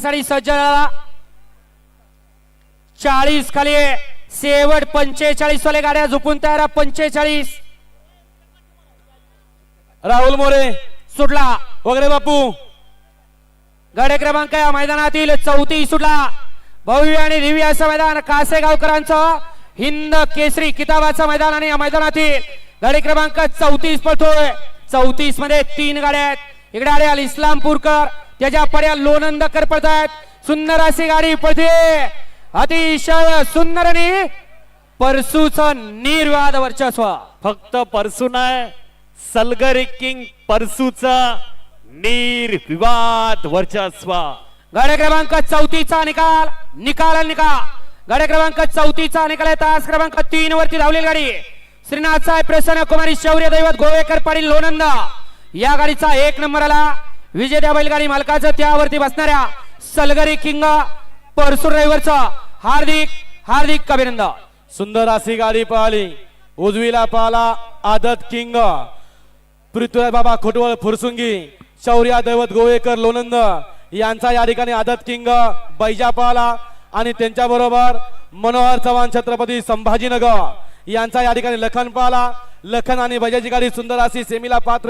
साठी सज्ज झाला चाळीस खाली. शेवट पंचेचाळीस वाले गाड्या झोपून तयार पंचेचाळीस. राहुल मोरे. सुटला. वगैरे बापू. गाडे क्रमांक या मैदानातील चौथी सुटला. भव्य आणि दिव्य असं मैदान कासेगावकरांचं. हिंद केसरी किताबाचं मैदान आणि या मैदानातील गाडी क्रमांक चौतीस पळतोय. चौतीसमध्ये तीन गाड्या आहेत. इकडे आले इस्लामपूरकर. त्याच्या पड्या लोणंदकर पळत आहेत सुंदर अशी गाडी पळते. अतिशय सुंदर आणि परसूच निर्वाद वर्चस्व. फक्त परसू नाही सलगरी किंग परसूचा निर्विवाद वर्चस्व. गाड्या क्रमांक चौथीचा निकाल निकाल निकाल. गाड्या क्रमांक चौथीचा निकाल आहे. तास क्रमांक तीन वरती धावलेली गाडी. श्रीनाथ साहेब प्रसन्न कुमारी शौर्य दैवत गोवेकर पाटील लोणंद. या गाडीचा एक नंबर आला. विजेत्या बैलगाडी मालकाचं त्यावरती बसणाऱ्या सलगरी किंग परसूर ड्रायव्हरचा हार्दिक हार्दिक अभिनंदन. सुंदर अशी गाडी पळाली. उजवीला पळाला आदत किंग. पृथ्वीराज बाबा खोटवळ फुरसुंगी शौर्या दैवत गोवेकर लोणंद यांचा या ठिकाणी आदत किंग बैजा पळाला. आणि त्यांच्या बरोबर मनोहर चव्हाण छत्रपती संभाजीनगर यांचा या ठिकाणी लखन पळाला. लखन आणि बैजाची गाडी सुंदर अशी सेमीला पात्र